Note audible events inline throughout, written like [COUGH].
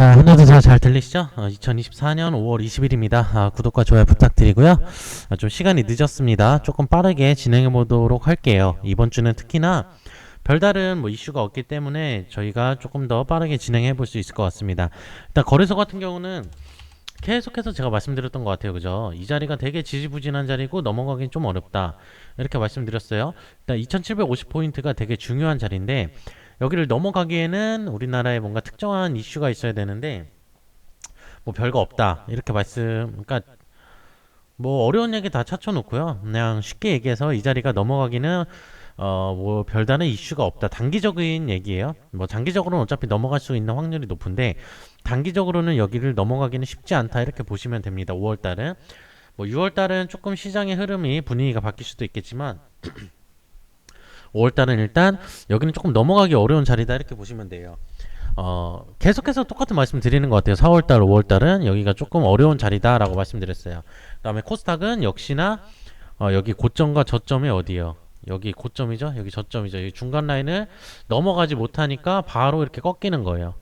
자, 잘, 잘 들리시죠? 어, 2024년 5월 20일입니다. 아, 구독과 좋아요 부탁드리고요. 아, 좀 시간이 늦었습니다. 조금 빠르게 진행해 보도록 할게요. 이번 주는 특히나 별다른 뭐 이슈가 없기 때문에 저희가 조금 더 빠르게 진행해 볼 수 있을 것 같습니다. 일단 거래소 같은 경우는 계속해서 제가 말씀드렸던 것 같아요. 그죠? 이 자리가 되게 지지부진한 자리고 넘어가긴 좀 어렵다. 이렇게 말씀드렸어요. 일단 2750포인트가 되게 중요한 자리인데 여기를 넘어가기에는 우리나라에 뭔가 특정한 이슈가 있어야 되는데 뭐 별거 없다. 이렇게 말씀 그러니까 뭐 어려운 얘기 다 찾쳐놓고요. 그냥 쉽게 얘기해서 이 자리가 넘어가기는 어 뭐 별다른 이슈가 없다. 단기적인 얘기예요. 뭐 장기적으로는 어차피 넘어갈 수 있는 확률이 높은데 단기적으로는 여기를 넘어가기는 쉽지 않다. 이렇게 보시면 됩니다. 5월 달은 뭐 6월 달은 조금 시장의 흐름이 분위기가 바뀔 수도 있겠지만 [CLEARS THROAT] 5월 달은 일단 여기는 조금 넘어가기 어려운 자리다 이렇게 보시면 돼요. 어, 계속해서 똑같은 말씀 드리는 것 같아요. 4월 달, 5월 달은 여기가 조금 어려운 자리다라고 말씀드렸어요. 그 다음에 코스닥은 역시나 어, 여기 고점과 저점이 어디요? 여기 고점이죠. 여기 저점이죠. 여기 중간 라인을 넘어가지 못하니까 바로 이렇게 꺾이는 거예요.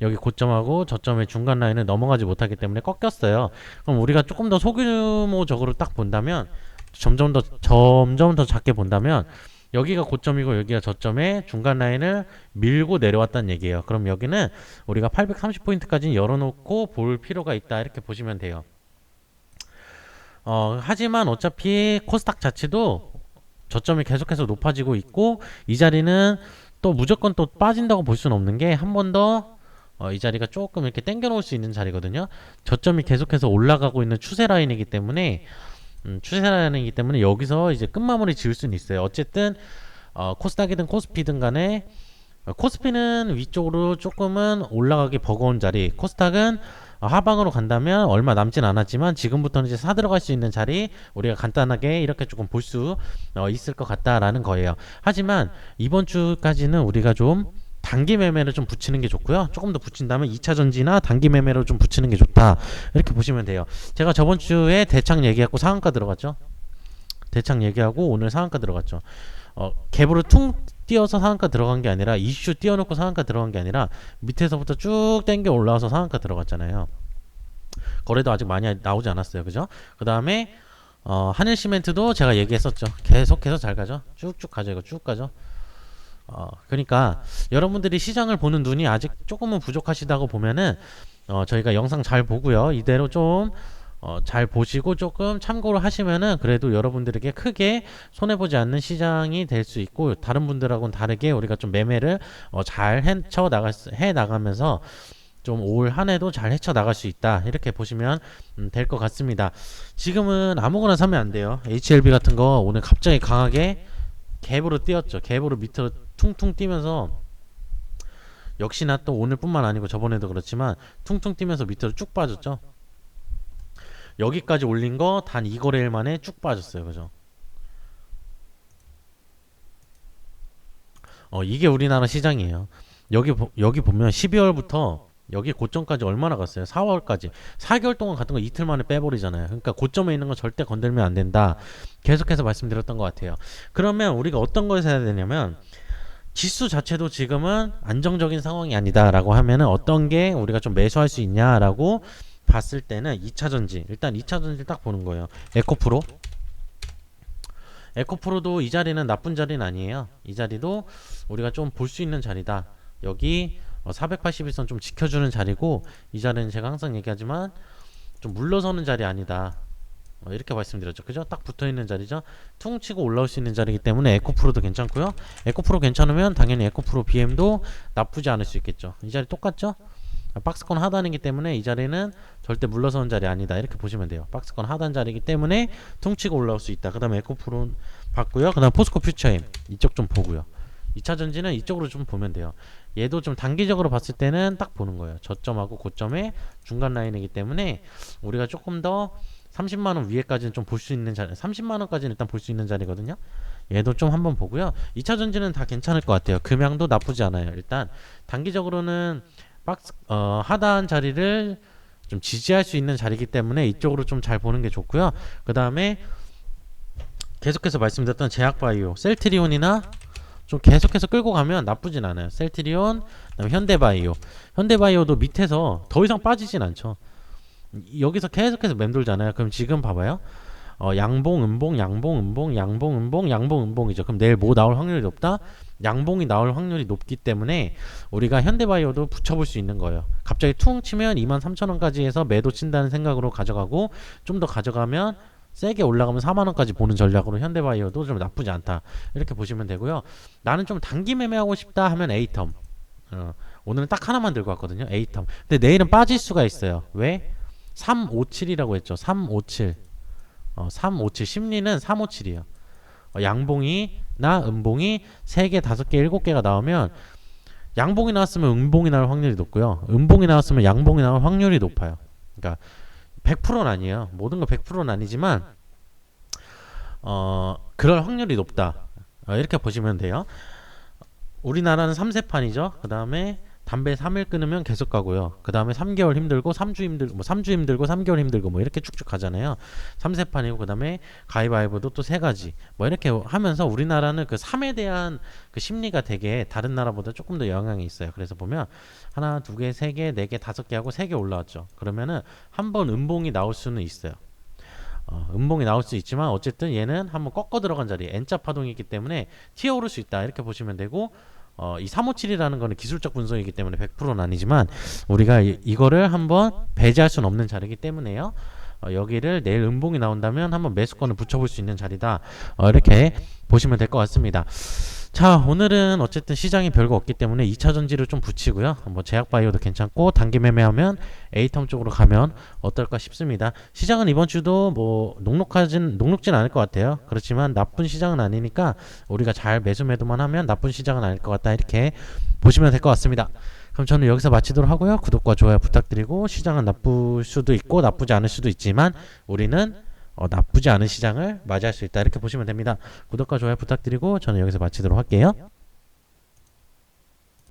여기 고점하고 저점의 중간 라인을 넘어가지 못하기 때문에 꺾였어요. 그럼 우리가 조금 더 소규모적으로 딱 본다면 점점 더 점점 더 작게 본다면 여기가 고점이고 여기가 저점에 중간 라인을 밀고 내려왔다는 얘기예요. 그럼 여기는 우리가 830포인트까지 열어놓고 볼 필요가 있다 이렇게 보시면 돼요. 어, 하지만 어차피 코스닥 자체도 저점이 계속해서 높아지고 있고 이 자리는 또 무조건 또 빠진다고 볼 수는 없는 게 한 번더 어, 이 자리가 조금 이렇게 당겨 놓을 수 있는 자리거든요. 저점이 계속해서 올라가고 있는 추세 라인이기 때문에 음, 추세 라인이기 때문에 여기서 이제 끝마무리 지을 수는 있어요. 어쨌든 어, 코스닥이든 코스피든 간에 어, 코스피는 위쪽으로 조금은 올라가기 버거운 자리, 코스닥은 어, 하방으로 간다면 얼마 남진 않았지만 지금부터는 이제 사 들어갈 수 있는 자리 우리가 간단하게 이렇게 조금 볼수 어, 있을 것 같다라는 거예요. 하지만 이번 주까지는 우리가 좀 단기 매매를 좀 붙이는 게 좋고요. 조금 더 붙인다면 2차 전지나 단기 매매로 좀 붙이는 게 좋다. 이렇게 보시면 돼요. 제가 저번 주에 대창 얘기하고 상한가 들어갔죠. 대창 얘기하고 오늘 상한가 들어갔죠. 어, 갭으로 퉁 뛰어서 상한가 들어간 게 아니라 이슈 띄워놓고 상한가 들어간 게 아니라 밑에서부터 쭉 당겨 올라와서 상한가 들어갔잖아요. 거래도 아직 많이 나오지 않았어요. 그죠? 그 다음에 어, 한일 시멘트도 제가 얘기했었죠. 계속해서 잘 가죠. 쭉쭉 가죠. 이거 쭉 가죠. 어, 그러니까 여러분들이 시장을 보는 눈이 아직 조금은 부족하시다고 보면은 어, 저희가 영상 잘 보고요. 이대로 좀 어, 잘 보시고 조금 참고를 하시면은 그래도 여러분들에게 크게 손해 보지 않는 시장이 될 수 있고 다른 분들하고는 다르게 우리가 좀 매매를 어, 잘 헤쳐 수- 해 나가면서 좀 올 한 해도 잘 헤쳐 나갈 수 있다 이렇게 보시면 음, 될 것 같습니다. 지금은 아무거나 사면 안 돼요. HLB 같은 거 오늘 갑자기 강하게 갭으로 뛰었죠. 갭으로 밑으로 퉁퉁 뛰면서 역시나 또 오늘뿐만 아니고 저번에도 그렇지만 퉁퉁 뛰면서 밑으로 쭉 빠졌죠. 여기까지 올린 거 단 2거래일 만에 쭉 빠졌어요. 그죠? 어, 이게 우리나라 시장이에요. 여기 보, 여기 보면 12월부터 여기 고점까지 얼마나 갔어요? 4월까지. 4개월 동안 갔던 거 이틀 만에 빼버리잖아요. 그러니까 고점에 있는 거 절대 건들면 안 된다. 계속해서 말씀드렸던 것 같아요. 그러면 우리가 어떤 걸 사야 되냐면 지수 자체도 지금은 안정적인 상황이 아니다라고 하면은 어떤 게 우리가 좀 매수할 수 있냐라고 봤을 때는 2차 전지 일단 2차 전지 딱 보는 거예요. 에코프로 에코프로도 이 자리는 나쁜 자리는 아니에요. 이 자리도 우리가 좀 볼 수 있는 자리다. 여기 481선 좀 지켜주는 자리고 이 자리는 제가 항상 얘기하지만 좀 물러서는 자리 아니다. 어, 이렇게 말씀드렸죠. 그죠? 딱 붙어 있는 자리죠. 퉁 치고 올라올 수 있는 자리이기 때문에 에코프로도 괜찮고요. 에코프로 괜찮으면 당연히 에코프로 BM도 나쁘지 않을 수 있겠죠. 이 자리 똑같죠? 박스권 하단이기 때문에 이 자리는 절대 물러서는 자리 아니다. 이렇게 보시면 돼요. 박스권 하단 자리이기 때문에 퉁치고 올라올 수 있다. 그 다음에 에코프로 봤고요. 그 다음 포스코 퓨처임 이쪽 좀 보고요. 2차 전지는 이쪽으로 좀 보면 돼요. 얘도 좀 단기적으로 봤을 때는 딱 보는 거예요. 저점하고 고점의 중간 라인이기 때문에 우리가 조금 더 30만 원 위에까지는 좀 볼 수 있는 자리, 30만 원까지는 일단 볼 수 있는 자리거든요. 얘도 좀 한번 보고요. 2차 전지는 다 괜찮을 것 같아요. 금양도 나쁘지 않아요. 일단 단기적으로는 박스 어, 하단 자리를 좀 지지할 수 있는 자리이기 때문에 이쪽으로 좀 잘 보는 게 좋고요. 그 다음에 계속해서 말씀드렸던 제약바이오, 셀트리온이나 좀 계속해서 끌고 가면 나쁘진 않아요. 셀트리온, 그다음에 현대바이오. 현대바이오도 밑에서 더 이상 빠지진 않죠. 이- 여기서 계속해서 맴돌잖아요. 그럼 지금 봐봐요. 어, 양봉, 음봉, 양봉, 음봉, 양봉, 음봉, 양봉, 음봉이죠. 그럼 내일 뭐 나올 확률이 높다? 양봉이 나올 확률이 높기 때문에 우리가 현대바이오도 붙여볼 수 있는 거예요. 갑자기 퉁 치면 23,000원까지 해서 매도 친다는 생각으로 가져가고 좀 더 가져가면 세게 올라가면 4만 원까지 보는 전략으로 현대바이오도 좀 나쁘지 않다. 이렇게 보시면 되고요. 나는 좀 단기 매매하고 싶다 하면 에이텀. 어, 오늘은 딱 하나만 들고 왔거든요. 에이텀. 근데 내일은 빠질 수가 있어요. 왜? 357이라고 했죠. 357. 어, 357 심리는 357이에요. 어, 양봉이나 음봉이 3개, 5개, 7개가 나오면 양봉이 나왔으면 음봉이 나올 확률이 높고요. 음봉이 나왔으면 양봉이 나올 확률이 높아요. 그러니까 100%는 아니에요. 모든 거 100%는 아니지만 어, 그럴 확률이 높다. 어, 이렇게 보시면 돼요. 우리나라는 3세판이죠. 그 다음에 담배 3일 끊으면 계속 가고요. 그 다음에 3개월 힘들고 3주 힘들고 뭐 3주 힘들고 3개월 힘들고 뭐 이렇게 쭉쭉 가잖아요. 3세판이고 그 다음에 가위바위보도 또 세 가지. 뭐 이렇게 하면서 우리나라는 그 3에 대한 그 심리가 되게 다른 나라보다 조금 더 영향이 있어요. 그래서 보면 하나, 두 개, 세 개, 네 개, 다섯 개 하고 세 개 올라왔죠. 그러면은 한 번 음봉이 나올 수는 있어요. 어, 음봉이 나올 수 있지만 어쨌든 얘는 한번 꺾어 들어간 자리 N자 파동이 있기 때문에 튀어 오를 수 있다 이렇게 보시면 되고 어, 이 357이라는 거는 기술적 분석이기 때문에 100%는 아니지만 우리가 이, 이거를 한번 배제할 수는 없는 자리이기 때문에요. 어, 여기를 내일 음봉이 나온다면 한번 매수권을 붙여볼 수 있는 자리다. 어, 이렇게 보시면 될 것 같습니다. 자, 오늘은 어쨌든 시장이 별거 없기 때문에 2차 전지를 좀 붙이고요. 뭐 제약 바이오도 괜찮고 단기 매매하면 에이텀 쪽으로 가면 어떨까 싶습니다. 시장은 이번 주도 뭐 녹록하진 녹록진 않을 것 같아요. 그렇지만 나쁜 시장은 아니니까 우리가 잘 매수 매도만 하면 나쁜 시장은 아닐 것 같다. 이렇게 보시면 될 것 같습니다. 그럼 저는 여기서 마치도록 하고요. 구독과 좋아요 부탁드리고 시장은 나쁠 수도 있고 나쁘지 않을 수도 있지만 우리는 어, 나쁘지 않은 시장을 맞이할 수 있다. 이렇게 보시면 됩니다. 구독과 좋아요 부탁드리고 저는 여기서 마치도록 할게요.